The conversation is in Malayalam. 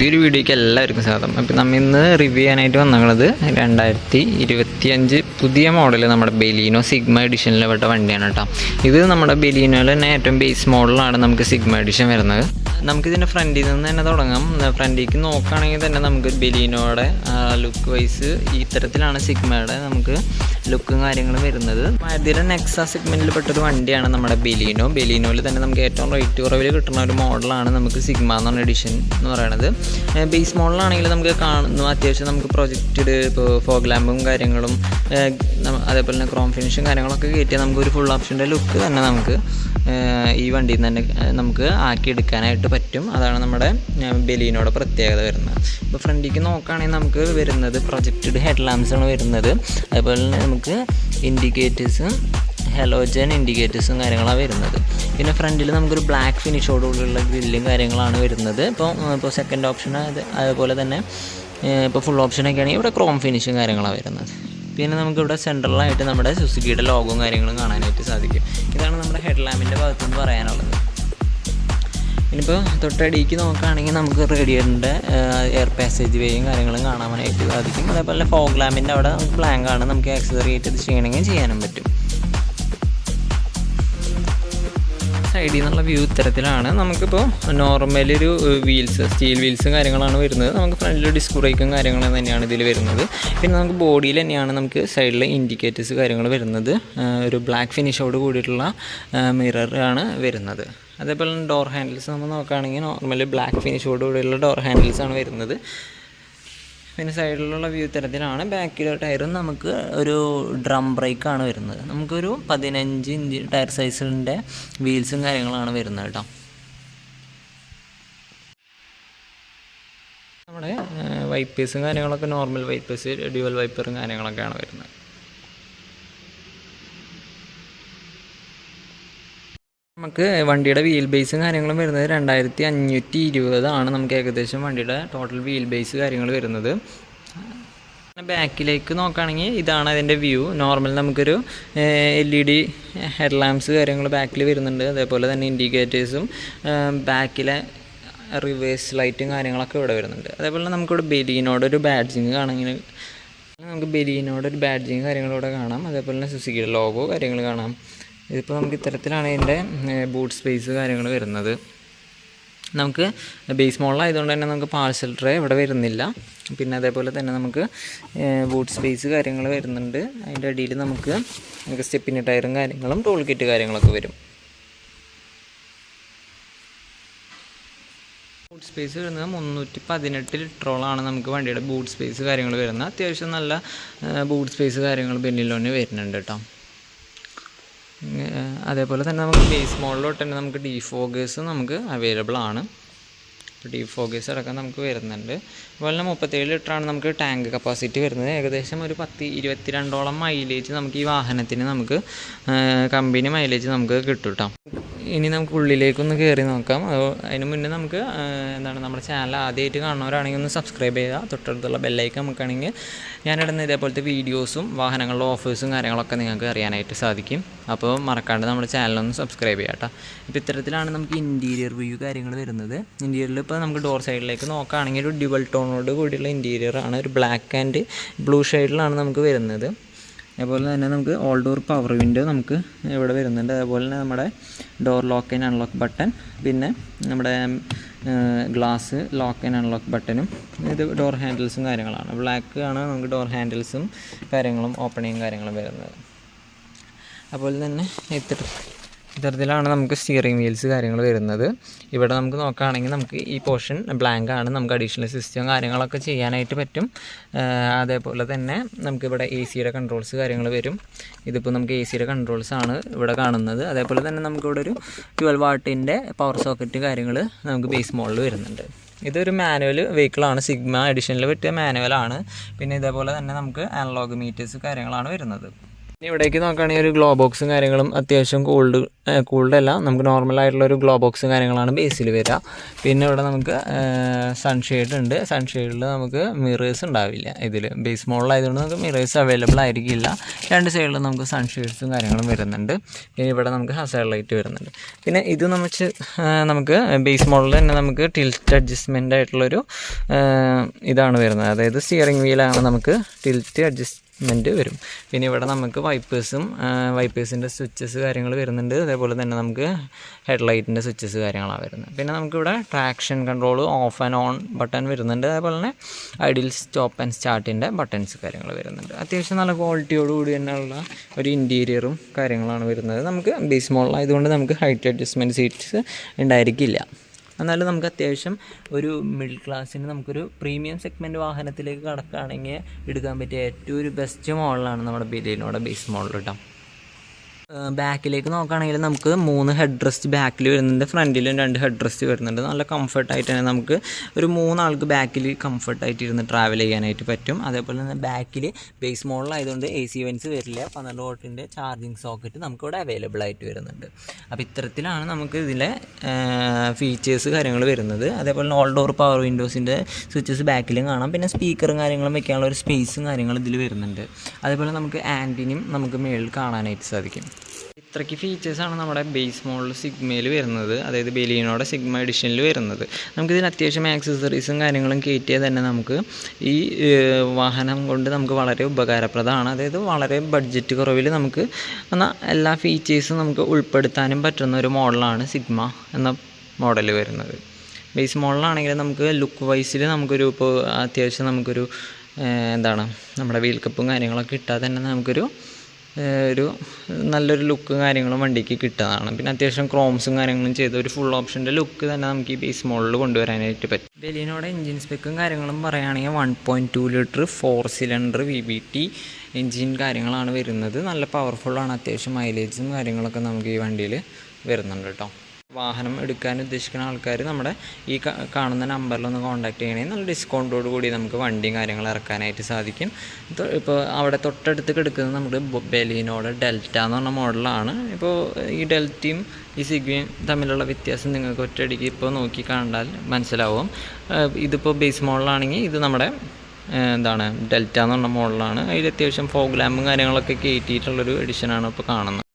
പുതിയൊരു വീഡിയോയ്ക്ക് എല്ലാവർക്കും സ്വാഗതം. അപ്പോൾ നമ്മൾ ഇന്ന് റിവ്യൂ ചെയ്യാനായിട്ട് വന്നത് രണ്ടായിരത്തി ഇരുപത്തി അഞ്ച് പുതിയ മോഡൽ നമ്മുടെ ബെലീനോ സിഗ്മ എഡിഷനിൽ പെട്ട വണ്ടിയാണ് കേട്ടോ. ഇത് നമ്മുടെ ബെലീനോയിൽ തന്നെ ഏറ്റവും ബേസ് മോഡലാണ് നമുക്ക് സിഗ്മ എഡിഷൻ വരുന്നത്. നമുക്കിതിന്റെ ഫ്രണ്ടിൽ നിന്ന് തന്നെ തുടങ്ങാം. ഫ്രണ്ടിലേക്ക് നോക്കുകയാണെങ്കിൽ തന്നെ നമുക്ക് ബെലീനോയുടെ ലുക്ക് വൈസ് ഇത്തരത്തിലാണ് സിഗ്മയുടെ നമുക്ക് ലുക്കും കാര്യങ്ങളും വരുന്നത്. മാരുതിയുടെ നെക്സാ സെഗ്മെന്റിൽ പെട്ടൊരു വണ്ടിയാണ് നമ്മുടെ ബെലീനോ. ബെലീനോയിൽ തന്നെ നമുക്ക് ഏറ്റവും റേറ്റ് കുറവിൽ കിട്ടുന്ന ഒരു മോഡലാണ് നമുക്ക് സിഗ്മ എന്ന് പറഞ്ഞ എഡിഷൻ എന്ന് പറയുന്നത് ബേസ് മോഡലാണെങ്കിൽ നമുക്ക് കാണുന്നു. അത്യാവശ്യം നമുക്ക് പ്രൊജക്റ്റഡ് ഇപ്പോൾ ഫോഗ് ലാമ്പും കാര്യങ്ങളും അതേപോലെ തന്നെ ക്രോം ഫിനിഷും കാര്യങ്ങളൊക്കെ കയറ്റിയാൽ നമുക്ക് ഒരു ഫുൾ ഓപ്ഷന്റെ ലുക്ക് തന്നെ നമുക്ക് ഈ വണ്ടിയിൽ നിന്ന് തന്നെ നമുക്ക് ആക്കി എടുക്കാനായിട്ട് പറ്റും. അതാണ് നമ്മുടെ ബലീനോടെ പ്രത്യേകത വരുന്നത്. ഇപ്പോൾ ഫ്രണ്ടിലേക്ക് നോക്കുകയാണെങ്കിൽ നമുക്ക് വരുന്നത് പ്രൊജക്റ്റഡ് ഹെഡ് വരുന്നത്. അതുപോലെ തന്നെ നമുക്ക് ഇൻഡിക്കേറ്റേഴ്സും ഹെലോജൻ ഇൻഡിക്കേറ്റേഴ്സും കാര്യങ്ങളാണ് വരുന്നത്. പിന്നെ ഫ്രണ്ടിൽ നമുക്കൊരു ബ്ലാക്ക് ഫിനിഷോടുകൂടിയുള്ള ഗ്രില്ലും കാര്യങ്ങളാണ് വരുന്നത്. ഇപ്പോൾ ഇപ്പോൾ സെക്കൻഡ് ഓപ്ഷൻ അത് അതുപോലെ തന്നെ ഇപ്പോൾ ഫുൾ ഓപ്ഷനൊക്കെ ആണെങ്കിൽ ഇവിടെ ക്രോം ഫിനിഷും കാര്യങ്ങളാണ് വരുന്നത്. പിന്നെ നമുക്കിവിടെ സെൻട്രലായിട്ട് നമ്മുടെ സുസുക്കിയുടെ ലോഗവും കാര്യങ്ങളും കാണാനായിട്ട് സാധിക്കും. ഇതാണ് നമ്മുടെ ഹെഡ് ലാമ്പിന്റെ ഭാഗത്തുനിന്ന് പറയാനുള്ളത്. ഇനിയിപ്പോൾ തൊട്ടടിക്ക് നോക്കുകയാണെങ്കിൽ നമുക്ക് റേഡിയേറ്ററിന്റെ എയർ പാസേജ് വേയും കാര്യങ്ങളും കാണാനായിട്ട് സാധിക്കും. അതേപോലെ ഫോഗ് ലാമ്പിന്റെ അവിടെ നമുക്ക് ആണ്. നമുക്ക് ആയിട്ട് ഇത് ചെയ്യണമെങ്കിൽ ചെയ്യാനും പറ്റും. സൈഡിൽ നിന്നുള്ള വ്യൂ ഇത്തരത്തിലാണ്. നമുക്കിപ്പോൾ നോർമലി ഒരു വീൽസ് സ്റ്റീൽ വീൽസും കാര്യങ്ങളാണ് വരുന്നത്. നമുക്ക് ഫ്രണ്ടിൽ ഡിസ്ക് ബ്രേക്കും കാര്യങ്ങളും തന്നെയാണ് ഇതിൽ വരുന്നത്. പിന്നെ നമുക്ക് ബോഡിയിൽ തന്നെയാണ് നമുക്ക് സൈഡിൽ ഇൻഡിക്കേറ്റേഴ്സ് കാര്യങ്ങൾ വരുന്നത്. ഒരു ബ്ലാക്ക് ഫിനിഷോട് കൂടിയിട്ടുള്ള മിറർ ആണ് വരുന്നത്. അതേപോലെ ഡോർ ഹാൻഡിൽസ് നമ്മൾ നോക്കുകയാണെങ്കിൽ നോർമലി ബ്ലാക്ക് ഫിനിഷോട് കൂടിയുള്ള ഡോർ ഹാൻഡിൽസ് ആണ് വരുന്നത്. പിന്നെ സൈഡിലുള്ള വ്യൂ തരത്തിലാണ്. ബാക്കിലെ ടയറും നമുക്ക് ഒരു ഡ്രം ബ്രേക്കാണ് വരുന്നത്. നമുക്കൊരു പതിനഞ്ച് ഇഞ്ച് ടയർ സൈസിന്റെ വീൽസും കാര്യങ്ങളാണ് വരുന്നത് കേട്ടോ. നമ്മുടെ വൈപ്പേഴ്സും കാര്യങ്ങളൊക്കെ നോർമൽ വൈപ്പേഴ്സ് ഡ്യുവൽ വൈപ്പറും കാര്യങ്ങളൊക്കെയാണ് വരുന്നത്. നമുക്ക് വണ്ടിയുടെ വീൽ ബേസും കാര്യങ്ങളും വരുന്നത് രണ്ടായിരത്തി അഞ്ഞൂറ്റി ഇരുപതാണ് നമുക്ക് ഏകദേശം വണ്ടിയുടെ ടോട്ടൽ വീൽ ബേസ് കാര്യങ്ങൾ വരുന്നത്. ബാക്കിലേക്ക് നോക്കുകയാണെങ്കിൽ ഇതാണ് അതിന്റെ വ്യൂ നോർമൽ നമുക്കൊരു L E D head lamps കാര്യങ്ങൾ ബാക്കിൽ വരുന്നുണ്ട്. അതേപോലെ തന്നെ ഇൻഡിക്കേറ്റേഴ്സും ബാക്കിലെ റിവേഴ്സ് ലൈറ്റും കാര്യങ്ങളൊക്കെ ഇവിടെ വരുന്നുണ്ട്. അതേപോലെ നമുക്കിവിടെ ബെലീനോട് ഒരു ബാഡ്ജിങ് കാണുമെങ്കിൽ നമുക്ക് ബെലീനോട് ഒരു ബാഡ്ജിങ് കാര്യങ്ങളിവിടെ കാണാം. അതേപോലെ തന്നെ സുസുക്കിയുടെ ലോഗോ കാര്യങ്ങൾ കാണാം. ഇതിപ്പോൾ നമുക്ക് ഇത്തരത്തിലാണ് ഇതിന്റെ ബൂട്ട് സ്പേസ് കാര്യങ്ങൾ വരുന്നത്. നമുക്ക് ബേസ് മോഡലായതുകൊണ്ട് തന്നെ നമുക്ക് പാർസൽ ട്രേ ഇവിടെ വരുന്നില്ല. പിന്നെ അതേപോലെ തന്നെ നമുക്ക് ബൂട്ട് സ്പേസ് കാര്യങ്ങൾ വരുന്നുണ്ട്. അതിന്റെ അടിയിൽ നമുക്ക് നമുക്ക് സ്റ്റെപ്പിന് ടയറും കാര്യങ്ങളും ടോൾ കിറ്റ് കാര്യങ്ങളൊക്കെ വരും. ബൂട്ട് സ്പേസ് വരുന്നത് മുന്നൂറ്റി പതിനെട്ട് ലിറ്ററോളാണ് നമുക്ക് വണ്ടിയുടെ ബൂട്ട് സ്പേസ് കാര്യങ്ങൾ വരുന്നത്. അത്യാവശ്യം നല്ല ബൂട്ട് സ്പേസ് കാര്യങ്ങൾ ബെന്നിലോന് വരുന്നുണ്ട് കേട്ടോ. അതേപോലെ തന്നെ നമുക്ക് ബേസ് മോഡലോട്ട് തന്നെ നമുക്ക് ഡിഫോഗേഴ്സ് നമുക്ക് അവൈലബിൾ ആണ്. ഡിഫോഗേഴ്സ് അടക്കം നമുക്ക് വരുന്നുണ്ട്. അതുപോലെ തന്നെ മുപ്പത്തേഴ് ലിറ്ററാണ് നമുക്ക് ടാങ്ക് കപ്പാസിറ്റി വരുന്നത്. ഏകദേശം ഒരു പത്ത് ഇരുപത്തിരണ്ടോളം മൈലേജ് നമുക്ക് ഈ വാഹനത്തിന് നമുക്ക് കമ്പനി മൈലേജ് നമുക്ക് കിട്ടും കേട്ടോ ഇനി നമുക്ക് ഉള്ളിലേക്കൊന്ന് കയറി നോക്കാം. അത് അതിന് മുന്നേ നമുക്ക് എന്താണ് നമ്മുടെ ചാനൽ ആദ്യമായിട്ട് കാണുന്നവരാണെങ്കിൽ ഒന്ന് സബ്സ്ക്രൈബ് ചെയ്യുക. തൊട്ടടുത്തുള്ള ബെല്ലൈക്കൻ നമുക്കാണെങ്കിൽ ഞാനിടുന്ന ഇതേപോലത്തെ വീഡിയോസും വാഹനങ്ങളുടെ ഓഫേഴ്സും കാര്യങ്ങളൊക്കെ നിങ്ങൾക്ക് അറിയാനായിട്ട് സാധിക്കും. അപ്പോൾ മറക്കാണ്ട് നമ്മുടെ ചാനലൊന്ന് സബ്സ്ക്രൈബ് ചെയ്യാം കേട്ടോ. ഇപ്പോൾ ഇത്തരത്തിലാണ് നമുക്ക് ഇന്റീരിയർ വ്യൂ കാര്യങ്ങൾ വരുന്നത്. ഇന്റീരിയറിൽ ഇപ്പോൾ നമുക്ക് ഡോർ സൈഡിലേക്ക് നോക്കുകയാണെങ്കിൽ ഒരു ഡ്യുവൽ ടോണോട് കൂടിയുള്ള ഇന്റീരിയർ ആണ്. ഒരു ബ്ലാക്ക് ആൻഡ് ബ്ലൂ ഷെയ്ഡിലാണ് നമുക്ക് വരുന്നത്. അതുപോലെ തന്നെ നമുക്ക് ഓൾ ഡോർ പവർ വിൻഡോ നമുക്ക് ഇവിടെ വരുന്നുണ്ട്. അതുപോലെ തന്നെ നമ്മുടെ door lock and unlock button പിന്നെ നമ്മുടെ ഗ്ലാസ് ലോക്ക് ആൻഡ് അൺലോക്ക് ബട്ടണും ഇത് ഡോർ ഹാൻഡിൽസും കാര്യങ്ങളാണ്. ബ്ലാക്ക് ആണ് നമുക്ക് ഡോർ ഹാൻഡിൽസും കാര്യങ്ങളും ഓപ്പണിങ്ങും കാര്യങ്ങളും വരുന്നത്. അതുപോലെ തന്നെ ഇത്തര ഇത്തരത്തിലാണ് നമുക്ക് സ്റ്റിയറിംഗ് വീൽസ് കാര്യങ്ങൾ വരുന്നത്. ഇവിടെ നമുക്ക് നോക്കുകയാണെങ്കിൽ നമുക്ക് ഈ പോർഷൻ ബ്ലാങ്ക് ആണ്. നമുക്ക് അഡീഷണൽ സിസ്റ്റം കാര്യങ്ങളൊക്കെ ചെയ്യാനായിട്ട് പറ്റും. അതേപോലെ തന്നെ നമുക്കിവിടെ എ സിയുടെ കൺട്രോൾസ് കാര്യങ്ങൾ വരും. ഇതിപ്പോൾ നമുക്ക് എ സിയുടെ കൺട്രോൾസ് ആണ് ഇവിടെ കാണുന്നത്. അതേപോലെ തന്നെ നമുക്കിവിടെ ഒരു ട്വൽവ് വാട്ടിന്റെ പവർ സോക്കറ്റ് കാര്യങ്ങൾ നമുക്ക് ബേസ് മോളിൽ വരുന്നുണ്ട്. ഇതൊരു മാനുവൽ വെഹിക്കിളാണ് സിഗ്മ എഡിഷനിൽ പറ്റിയ മാനുവലാണ് പിന്നെ ഇതേപോലെ തന്നെ നമുക്ക് അനലോഗ് മീറ്റേഴ്സ് കാര്യങ്ങളാണ് വരുന്നത്. ഇവിടേക്ക് നോക്കുകയാണെങ്കിൽ ഒരു ഗ്ലോ ബോക്സും കാര്യങ്ങളും അത്യാവശ്യം കൂൾഡ് കൂൾഡ് അല്ല. നമുക്ക് നോർമൽ ആയിട്ടുള്ള ഒരു ഗ്ലോ ബോക്സും കാര്യങ്ങളാണ് ബേസിൽ വരിക. പിന്നെ ഇവിടെ നമുക്ക് സൺഷെയ്ഡ് ഉണ്ട്. സൺഷെയ്ഡിൽ നമുക്ക് മിറേഴ്സ് ഉണ്ടാവില്ല ഇതിൽ ബേസ് മോഡലായതുകൊണ്ട് നമുക്ക് മിറേഴ്സ് അവൈലബിൾ ആയിരിക്കില്ല. രണ്ട് സൈഡിൽ നമുക്ക് സൺഷെയ്ഡ്സും കാര്യങ്ങളും വരുന്നുണ്ട്. പിന്നെ ഇവിടെ നമുക്ക് ഹസേർ ലൈറ്റ് വരുന്നുണ്ട്. പിന്നെ ഇത് നമുക്ക് നമുക്ക് ബേസ് മോഡൽ തന്നെ നമുക്ക് ടിൽറ്റ് അഡ്ജസ്റ്റ്മെന്റ് ആയിട്ടുള്ളൊരു ഇതാണ് വരുന്നത്. അതായത് സ്റ്റിയറിംഗ് വീലാണ് നമുക്ക് ടിൽറ്റ് അഡ്ജസ്റ്റ് മെന്റ് വരും. പിന്നെ ഇവിടെ നമുക്ക് വൈപ്പേഴ്സും വൈപ്പേഴ്സിന്റെ സ്വിച്ചസ് കാര്യങ്ങൾ വരുന്നുണ്ട്. അതേപോലെ തന്നെ നമുക്ക് ഹെഡ് ഹെഡ്ലൈറ്റിന്റെ സ്വിച്ചസ് കാര്യങ്ങളാണ് വരുന്നത്. പിന്നെ നമുക്കിവിടെ traction control off and on button വരുന്നുണ്ട്. അതേപോലെ തന്നെ ഐഡിൽ സ്റ്റോപ്പ് ആൻഡ് സ്റ്റാർട്ടിന്റെ ബട്ടൺസ് കാര്യങ്ങൾ വരുന്നുണ്ട്. അത്യാവശ്യം നല്ല ക്വാളിറ്റിയോട് കൂടി തന്നെയുള്ള ഒരു ഇന്റീരിയറും കാര്യങ്ങളാണ് വരുന്നത്. നമുക്ക് ബേസ് മോഡലായതുകൊണ്ട് നമുക്ക് ഹൈറ്റ് അഡ്ജസ്റ്റ്മെന്റ് സീറ്റ്സ് ഉണ്ടായിരിക്കില്ല. എന്നാലും നമുക്ക് അത്യാവശ്യം ഒരു മിഡിൽ ക്ലാസ്സിന് നമുക്കൊരു പ്രീമിയം സെഗ്മെന്റ് വാഹനത്തിലേക്ക് കടക്കുകയാണെങ്കിൽ എടുക്കാൻ പറ്റിയ ഏറ്റവും ഒരു ബെസ്റ്റ് മോഡലാണ് നമ്മുടെ ബിലിയനോടെ ബേസ് മോഡൽ കേട്ടോ ബാക്കിലേക്ക് നോക്കുകയാണെങ്കിൽ നമുക്ക് മൂന്ന് ഹെഡ് റെസ്റ്റ് ബാക്കിൽ വരുന്നുണ്ട്. ഫ്രണ്ടിലും രണ്ട് ഹെഡ് റെസ്റ്റ് വരുന്നുണ്ട്. നല്ല കംഫർട്ടായിട്ട് തന്നെ നമുക്ക് ഒരു മൂന്നാൾക്ക് ബാക്കിൽ കംഫർട്ടായിട്ട് ഇരുന്ന് ട്രാവൽ ചെയ്യാനായിട്ട് പറ്റും. അതേപോലെ തന്നെ ബാക്കിൽ ബേസ് മോഡലായതുകൊണ്ട് എ സി വെൻസ് വരില്ല. പന്ത്രണ്ട് വോട്ടിന്റെ ചാർജിങ് സോക്കറ്റ് നമുക്കിവിടെ അവൈലബിൾ ആയിട്ട് വരുന്നുണ്ട്. അപ്പോൾ ഇത്തരത്തിലാണ് നമുക്ക് ഇതിലെ ഫീച്ചേഴ്സ് കാര്യങ്ങൾ വരുന്നത്. അതേപോലെ ഓൾ ഡോർ പവർ വിൻഡോസിന്റെ സ്വിച്ചസ് ബാക്കിലും കാണാം. പിന്നെ സ്പീക്കറും കാര്യങ്ങളും വെക്കാനുള്ള ഒരു സ്പേസും കാര്യങ്ങളും ഇതിൽ വരുന്നുണ്ട്. അതേപോലെ നമുക്ക് ആന്റിനും നമുക്ക് മേളിൽ കാണാനായിട്ട് സാധിക്കും. ഇത്രയ്ക്ക് ഫീച്ചേഴ്സാണ് നമ്മുടെ ബേസ് മോഡൽ സിഗ്മയിൽ വരുന്നത്. അതായത് ബെലീനോടെ സിഗ്മ എഡിഷനിൽ വരുന്നത്. നമുക്കിതിന് അത്യാവശ്യം ആക്സസറീസും കാര്യങ്ങളും കയറ്റിയാൽ തന്നെ നമുക്ക് ഈ വാഹനം കൊണ്ട് നമുക്ക് വളരെ ഉപകാരപ്രദമാണ്. അതായത് വളരെ ബഡ്ജറ്റ് കുറവിൽ നമുക്ക് എന്നാൽ എല്ലാ ഫീച്ചേഴ്സും നമുക്ക് ഉൾപ്പെടുത്താനും പറ്റുന്ന ഒരു മോഡലാണ് സിഗ്മ എന്ന മോഡൽ വരുന്നത്. ബേസ് മോഡലാണെങ്കിൽ നമുക്ക് ലുക്ക് വൈസിൽ നമുക്കൊരു ഇപ്പോൾ അത്യാവശ്യം നമുക്കൊരു എന്താണ് നമ്മുടെ വീൽ കപ്പും കാര്യങ്ങളൊക്കെ ഇട്ടാൽ തന്നെ നമുക്കൊരു ഒരു നല്ലൊരു ലുക്കും കാര്യങ്ങളും വണ്ടിക്ക് കിട്ടുന്നതാണ്. പിന്നെ അത്യാവശ്യം ക്രോംസും കാര്യങ്ങളും ചെയ്ത് ഒരു ഫുൾ ഓപ്ഷന്റെ ലുക്ക് തന്നെ നമുക്ക് ഈ ബേസ് മോഡലിൽ കൊണ്ടുവരാനായിട്ട് പറ്റും. ബെലിനോടെ എഞ്ചിൻ സ്പെക്കും കാര്യങ്ങളും പറയുകയാണെങ്കിൽ one point two litre four cylinder V B T engine കാര്യങ്ങളാണ് വരുന്നത്. നല്ല പവർഫുള്ളാണ് അത്യാവശ്യം മൈലേജും കാര്യങ്ങളൊക്കെ നമുക്ക് ഈ വണ്ടിയിൽ വരുന്നുണ്ട് കേട്ടോ വാഹനം എടുക്കാൻ ഉദ്ദേശിക്കുന്ന ആൾക്കാർ നമ്മുടെ ഈ കാണുന്ന നമ്പറിൽ ഒന്ന് കോൺടാക്ട് ചെയ്യണമെങ്കിൽ നല്ല ഡിസ്കൗണ്ടോട് കൂടി നമുക്ക് വണ്ടിയും കാര്യങ്ങൾ ഇറക്കാനായിട്ട് സാധിക്കും. ഇപ്പോൾ അവിടെ തൊട്ടടുത്ത് കിടക്കുന്നത് നമ്മുടെ ബെലീനോടെ ഡെൽറ്റ എന്ന് പറഞ്ഞ മോഡലാണ് ഇപ്പോൾ ഈ ഡെൽറ്റയും ഈ സിഗ്വിയും തമ്മിലുള്ള വ്യത്യാസം നിങ്ങൾക്ക് ഒറ്റയടിക്ക് ഇപ്പോൾ നോക്കി കണ്ടാൽ മനസ്സിലാവും. ഇതിപ്പോൾ ബേസ് മോഡലാണെങ്കിൽ ഇത് നമ്മുടെ എന്താണ് ഡെൽറ്റ എന്ന് പറഞ്ഞ മോഡലാണ് അതിൽ അത്യാവശ്യം ഫോഗ് ലാമ്പും കാര്യങ്ങളൊക്കെ കയറ്റിയിട്ടുള്ളൊരു എഡിഷനാണ് ഇപ്പോൾ കാണുന്നത്.